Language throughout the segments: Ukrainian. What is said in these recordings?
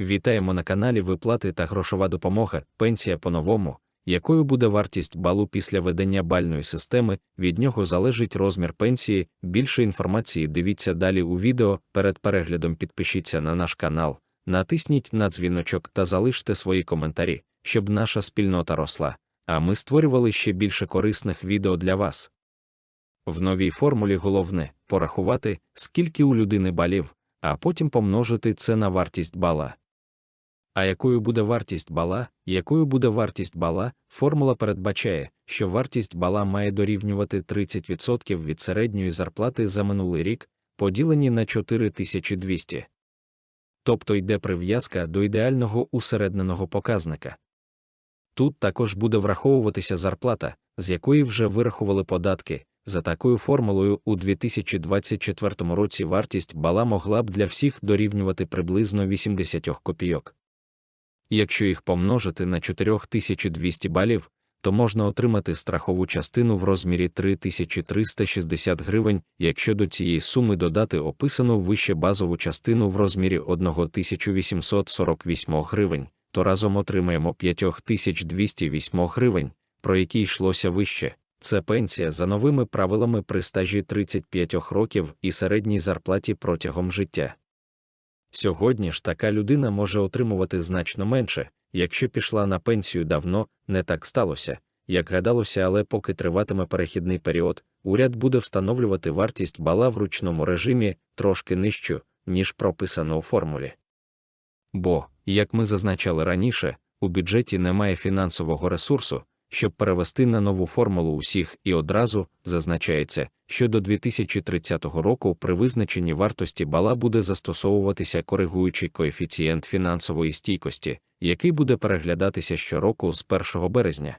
Вітаємо на каналі Виплати та грошова допомога, пенсія по-новому, якою буде вартість балу після ведення бальної системи, від нього залежить розмір пенсії. Більше інформації дивіться далі у відео. Перед переглядом підпишіться на наш канал, натисніть на дзвіночок та залиште свої коментарі, щоб наша спільнота росла, а ми створювали ще більше корисних відео для вас. В новій формулі головне порахувати, скільки у людини балів, а потім помножити це на вартість бала. А якою буде вартість бала, якою буде вартість бала, формула передбачає, що вартість бала має дорівнювати 30% від середньої зарплати за минулий рік, поділені на 4200. Тобто йде прив'язка до ідеального усередненого показника. Тут також буде враховуватися зарплата, з якої вже вирахували податки. За такою формулою у 2024 році вартість бала могла б для всіх дорівнювати приблизно 80 копійок. Якщо їх помножити на 4200 балів, то можна отримати страхову частину в розмірі 3360 гривень, якщо до цієї суми додати описану вище базову частину в розмірі 1848 гривень, то разом отримаємо 5208 гривень, про які йшлося вище. Це пенсія за новими правилами при стажі 35 років і середній зарплаті протягом життя. Сьогодні ж така людина може отримувати значно менше, якщо пішла на пенсію давно, не так сталося, як гадалося, але поки триватиме перехідний період, уряд буде встановлювати вартість бала в ручному режимі трошки нижчу, ніж прописано у формулі. Бо, як ми зазначали раніше, у бюджеті немає фінансового ресурсу, щоб перевести на нову формулу усіх і одразу зазначається, що до 2030 року при визначенні вартості бала буде застосовуватися коригуючий коефіцієнт фінансової стійкості, який буде переглядатися щороку з 1 березня.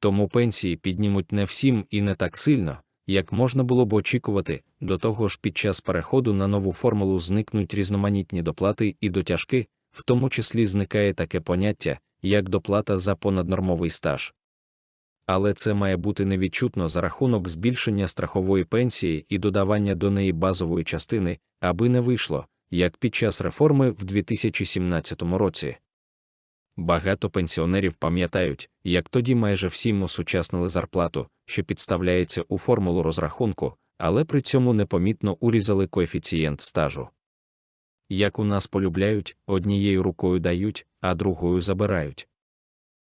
Тому пенсії піднімуть не всім і не так сильно, як можна було б очікувати, до того ж під час переходу на нову формулу зникнуть різноманітні доплати і дотяжки, в тому числі зникає таке поняття, як доплата за понаднормовий стаж. Але це має бути невідчутно за рахунок збільшення страхової пенсії і додавання до неї базової частини, аби не вийшло, як під час реформи в 2017 році. Багато пенсіонерів пам'ятають, як тоді майже всім осучаснили зарплату, що підставляється у формулу розрахунку, але при цьому непомітно урізали коефіцієнт стажу. Як у нас полюбляють, однією рукою дають, а другою забирають.